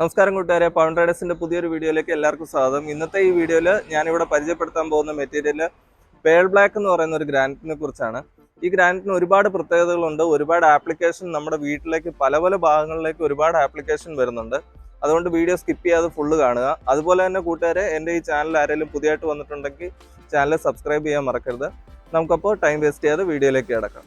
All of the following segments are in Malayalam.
നമസ്കാരം കൂട്ടുകാരെ. പവൻ ട്രേഡേഴ്സിന്റെ പുതിയൊരു വീഡിയോയിലേക്ക് എല്ലാവർക്കും സ്വാഗതം. ഇന്നത്തെ ഈ വീഡിയോയിൽ ഞാനിവിടെ പരിചയപ്പെടുത്താൻ പോകുന്ന മെറ്റീരിയൽ പേൾ ബ്ലാക്ക് എന്ന് പറയുന്ന ഒരു ഗ്രാനറ്റിനെ കുറിച്ചാണ്. ഈ ഗ്രാനറ്റിന് ഒരുപാട് പ്രത്യേകതകളുണ്ട്. ഒരുപാട് ആപ്ലിക്കേഷൻ നമ്മുടെ വീട്ടിലേക്ക് പല പല ഭാഗങ്ങളിലേക്ക് ഒരുപാട് ആപ്ലിക്കേഷൻ വരുന്നുണ്ട്. അതുകൊണ്ട് വീഡിയോ സ്കിപ്പ് ചെയ്യാതെ ഫുള്ള് കാണുക. അതുപോലെ തന്നെ കൂട്ടുകാരെ എന്റെ ഈ ചാനൽ ആരെങ്കിലും പുതിയതായിട്ട് വന്നിട്ടുണ്ടെങ്കിൽ ചാനൽ സബ്സ്ക്രൈബ് ചെയ്യാൻ മറക്കരുത്. നമുക്കപ്പോൾ ടൈം വേസ്റ്റ് ചെയ്യാതെ വീഡിയോയിലേക്ക് കിടക്കാം.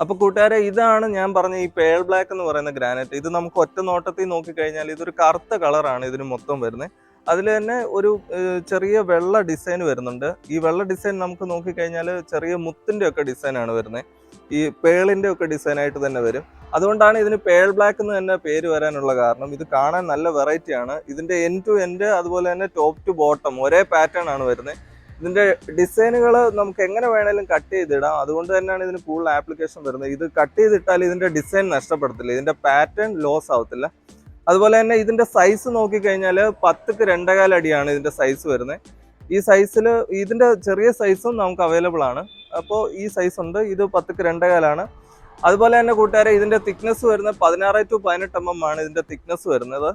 അപ്പൊ കൂട്ടുകാരെ ഇതാണ് ഞാൻ പറഞ്ഞ ഈ പേൾ ബ്ലാക്ക് എന്ന് പറയുന്ന ഗ്രാനൈറ്റ് ഇത് നമുക്ക് ഒറ്റ നോട്ടത്തിൽ നോക്കിക്കഴിഞ്ഞാൽ ഇതൊരു കറുത്ത കളറാണ് ഇതിന് മൊത്തം വരുന്നത് അതിൽ തന്നെ ഒരു ചെറിയ വെള്ള ഡിസൈൻ വരുന്നുണ്ട്. ഈ വെള്ള ഡിസൈൻ നമുക്ക് നോക്കിക്കഴിഞ്ഞാൽ ചെറിയ മുത്തിന്റെ ഒക്കെ ഡിസൈനാണ് വരുന്നത് ഈ പേളിന്റെ ഒക്കെ ഡിസൈൻ ആയിട്ട് തന്നെ വരും. അതുകൊണ്ടാണ് ഇതിന് പേൾ ബ്ലാക്ക് എന്ന് തന്നെ പേര് വരാനുള്ള കാരണം. ഇത് കാണാൻ നല്ല വെറൈറ്റിയാണ് ഇതിന്റെ എൻ ടു എൻഡ് അതുപോലെ തന്നെ ടോപ്പ് ടു ബോട്ടം ഒരേ പാറ്റേൺ ആണ് വരുന്നത് ഇതിന്റെ ഡിസൈനുകൾ നമുക്ക് എങ്ങനെ വേണേലും കട്ട് ചെയ്തിടാം. അതുകൊണ്ട് തന്നെയാണ് ഇതിന് കൂടുതൽ ആപ്ലിക്കേഷൻ വരുന്നത്. ഇത് കട്ട് ചെയ്തിട്ടാൽ ഇതിന്റെ ഡിസൈൻ നഷ്ടപ്പെടത്തില്ല. ഇതിന്റെ പാറ്റേൺ ലോസ് ആവത്തില്ല. അതുപോലെ തന്നെ ഇതിന്റെ സൈസ് നോക്കിക്കഴിഞ്ഞാൽ പത്തുക്ക് രണ്ടേകാൽ അടിയാണ് ഇതിന്റെ സൈസ് വരുന്നത് ഈ സൈസിൽ ഇതിന്റെ ചെറിയ സൈസും നമുക്ക് അവൈലബിൾ ആണ്. അപ്പോൾ ഈ സൈസ് ഉണ്ട്. ഇത് പത്തുക്ക് രണ്ടേകാലാണ്. അതുപോലെ തന്നെ കൂട്ടുകാരെ ഇതിന്റെ തിക്നെസ് വരുന്നത് പതിനാറ് ടു പതിനെട്ട് എം എം ആണ് ഇതിന്റെ തിക്നെസ് വരുന്നത്.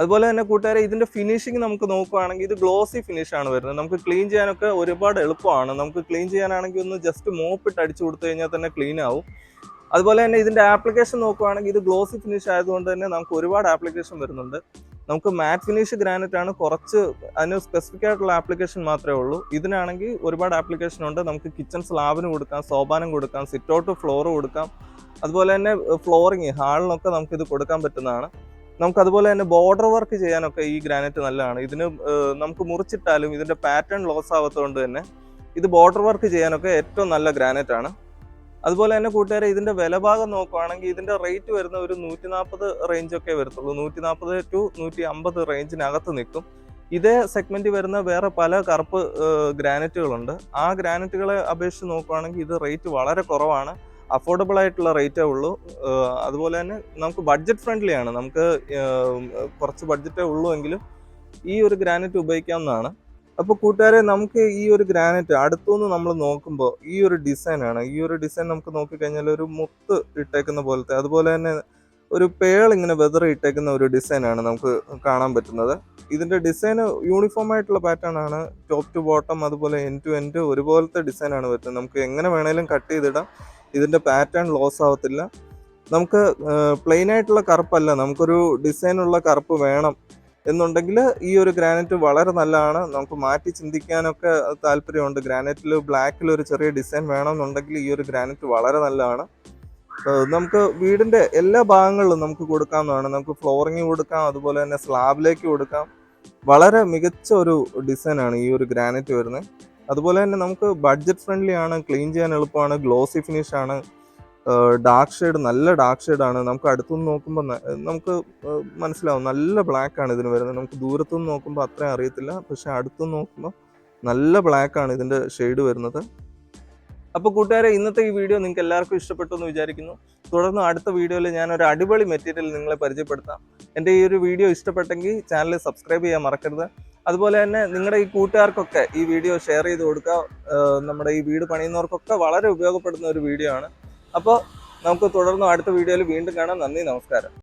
അതുപോലെ തന്നെ കൂട്ടുകാരെ ഇതിന്റെ ഫിനിഷിംഗ് നമുക്ക് നോക്കുകയാണെങ്കിൽ ഇത് ഗ്ലോസി ഫിനിഷ് ആണ് വരുന്നത്. നമുക്ക് ക്ലീൻ ചെയ്യാനൊക്കെ ഒരുപാട് എളുപ്പമാണ്. നമുക്ക് ക്ലീൻ ചെയ്യാനാണെങ്കിൽ ഒന്ന് ജസ്റ്റ് മോപ്പിട്ട് അടിച്ചു കൊടുത്തു കഴിഞ്ഞാൽ തന്നെ ക്ലീൻ ആവും. അതുപോലെ തന്നെ ഇതിന്റെ ആപ്ലിക്കേഷൻ നോക്കുകയാണെങ്കിൽ ഇത് ഗ്ലോസി ഫിനിഷ് ആയതുകൊണ്ട് തന്നെ നമുക്ക് ഒരുപാട് ആപ്ലിക്കേഷൻ വരുന്നുണ്ട്. നമുക്ക് മാറ്റ് ഫിനിഷ് ഗ്രാനൈറ്റ് ആണ്. കുറച്ച് അതിന് സ്പെസിഫിക് ആയിട്ടുള്ള ആപ്ലിക്കേഷൻ മാത്രമേ ഉള്ളൂ. ഇതിനാണെങ്കിൽ ഒരുപാട് ആപ്ലിക്കേഷൻ ഉണ്ട്. നമുക്ക് കിച്ചൺ സ്ലാബിന് കൊടുക്കാം സോപാനം കൊടുക്കാം സിറ്റ് ഔട്ട് ഫ്ലോർ കൊടുക്കാം. അതുപോലെ തന്നെ ഫ്ലോറിങ് ഹാളിനൊക്കെ നമുക്കിത് കൊടുക്കാൻ പറ്റുന്നതാണ്. നമുക്ക് അതുപോലെ തന്നെ ബോർഡർ വർക്ക് ചെയ്യാനൊക്കെ ഈ ഗ്രാനൈറ്റ് നല്ലതാണ്. ഇതിന് നമുക്ക് മുറിച്ചിട്ടാലും ഇതിന്റെ പാറ്റേൺ ലോസ് ആവാത്തതുകൊണ്ട് തന്നെ ഇത് ബോർഡർ വർക്ക് ചെയ്യാനൊക്കെ ഏറ്റവും നല്ല ഗ്രാനൈറ്റ് ആണ്. അതുപോലെ തന്നെ കൂട്ടുകാരെ ഇതിന്റെ വിലഭാഗം നോക്കുവാണെങ്കിൽ ഇതിന്റെ റേറ്റ് വരുന്ന ഒരു നൂറ്റി നാൽപ്പത് റേഞ്ചൊക്കെ വരത്തുള്ളൂ. നൂറ്റി നാൽപ്പത് ടു നൂറ്റി അമ്പത് റേഞ്ചിനകത്ത് നിൽക്കും. ഇതേ സെഗ്മെന്റ് വരുന്ന വേറെ പല കറുപ്പ് ഗ്രാനൈറ്റുകളുണ്ട് ആ ഗ്രാനൈറ്റുകളെ അപേക്ഷിച്ച് നോക്കുവാണെങ്കിൽ ഇത് റേറ്റ് വളരെ കുറവാണ്. അഫോർഡബിൾ ആയിട്ടുള്ള റേറ്റേ ഉള്ളൂ. അതുപോലെ തന്നെ നമുക്ക് ബഡ്ജറ്റ് ഫ്രണ്ട്ലി ആണ്. നമുക്ക് കുറച്ച് ബഡ്ജറ്റേ ഉള്ളൂ എങ്കിലും ഈ ഒരു ഗ്രാനൈറ്റ് ഉപയോഗിക്കാവുന്നതാണ്. അപ്പോൾ കൂട്ടുകാരെ നമുക്ക് ഈ ഒരു ഗ്രാനൈറ്റ് അടുത്തുനിന്ന് നമ്മൾ നോക്കുമ്പോൾ ഈ ഒരു ഡിസൈനാണ് ഈ ഒരു ഡിസൈൻ നമുക്ക് നോക്കിക്കഴിഞ്ഞാൽ ഒരു മുത്ത് ഇട്ടേക്കുന്ന പോലത്തെ അതുപോലെ തന്നെ ഒരു പേൾ ഇങ്ങനെ വെതർ ഇട്ടേക്കുന്ന ഒരു ഡിസൈനാണ് നമുക്ക് കാണാൻ പറ്റുന്നത്. ഇതിന്റെ ഡിസൈൻ യൂണിഫോം ആയിട്ടുള്ള പാറ്റേൺ ആണ്. ടോപ്പ് ടു ബോട്ടം അതുപോലെ എൻ ടു എൻഡ് ഒരുപോലത്തെ ഡിസൈനാണ് പറ്റുന്നത് നമുക്ക് എങ്ങനെ വേണേലും കട്ട് ചെയ്തിടാം. ഇതിന്റെ പാറ്റേൺ ലോസ് ആവത്തില്ല. നമുക്ക് പ്ലെയിൻ ആയിട്ടുള്ള കറുപ്പല്ല. നമുക്കൊരു ഡിസൈൻ ഉള്ള കറുപ്പ് വേണം എന്നുണ്ടെങ്കിൽ ഈ ഒരു ഗ്രാനൈറ്റ് വളരെ നല്ലതാണ്. നമുക്ക് മാറ്റി ചിന്തിക്കാനൊക്കെ താല്പര്യമുണ്ട്. ഗ്രാനൈറ്റിൽ ബ്ലാക്കിൽ ഒരു ചെറിയ ഡിസൈൻ വേണമെന്നുണ്ടെങ്കിൽ ഈ ഒരു ഗ്രാനൈറ്റ് വളരെ നല്ലതാണ്. നമുക്ക് വീടിന്റെ എല്ലാ ഭാഗങ്ങളിലും നമുക്ക് കൊടുക്കാവുന്നതാണ്. നമുക്ക് ഫ്ലോറിങ് കൊടുക്കാം അതുപോലെ തന്നെ സ്ലാബിലേക്ക് കൊടുക്കാം. വളരെ മികച്ച ഒരു ഡിസൈനാണ് ഈ ഒരു ഗ്രാനൈറ്റ് വരുന്നത്. അതുപോലെ തന്നെ നമുക്ക് ബഡ്ജറ്റ് ഫ്രണ്ട്ലി ആണ് ക്ലീൻ ചെയ്യാൻ എളുപ്പമാണ് ഗ്ലോസി ഫിനിഷ് ആണ്. ഡാർക്ക് ഷെയ്ഡ് നല്ല ഡാർക്ക് ഷെയ്ഡ് ആണ്. നമുക്ക് അടുത്തുനിന്ന് നോക്കുമ്പോൾ നമുക്ക് മനസ്സിലാവും. നല്ല ബ്ലാക്ക് ആണ് ഇതിന് വരുന്നത്. നമുക്ക് ദൂരത്തുനിന്ന് നോക്കുമ്പോൾ അത്രയും അറിയത്തില്ല. പക്ഷെ അടുത്തുനിന്ന് നോക്കുമ്പോൾ നല്ല ബ്ലാക്ക് ആണ് ഇതിന്റെ ഷെയ്ഡ് വരുന്നത്. അപ്പോൾ കൂട്ടുകാരെ ഇന്നത്തെ ഈ വീഡിയോ നിങ്ങൾക്ക് എല്ലാവർക്കും ഇഷ്ടപ്പെട്ടു എന്ന് വിചാരിക്കുന്നു. തുടർന്ന് അടുത്ത വീഡിയോയിൽ ഞാൻ ഒരു അടിപൊളി മെറ്റീരിയൽ നിങ്ങളെ പരിചയപ്പെടുത്താം. എന്റെ ഈ ഒരു വീഡിയോ ഇഷ്ടപ്പെട്ടെങ്കിൽ ചാനൽ സബ്സ്ക്രൈബ് ചെയ്യാൻ മറക്കരുത്. അതുപോലെ തന്നെ നിങ്ങളുടെ ഈ കൂട്ടുകാർക്കൊക്കെ ഈ വീഡിയോ ഷെയർ ചെയ്ത് കൊടുക്കുക നമ്മുടെ ഈ വീട് പണിയുന്നവർക്കൊക്കെ വളരെ ഉപയോഗപ്പെടുന്ന ഒരു വീഡിയോ ആണ്. അപ്പോൾ നമുക്ക് തുടർന്നും അടുത്ത വീഡിയോയിൽ വീണ്ടും കാണാം. നന്ദി നമസ്കാരം.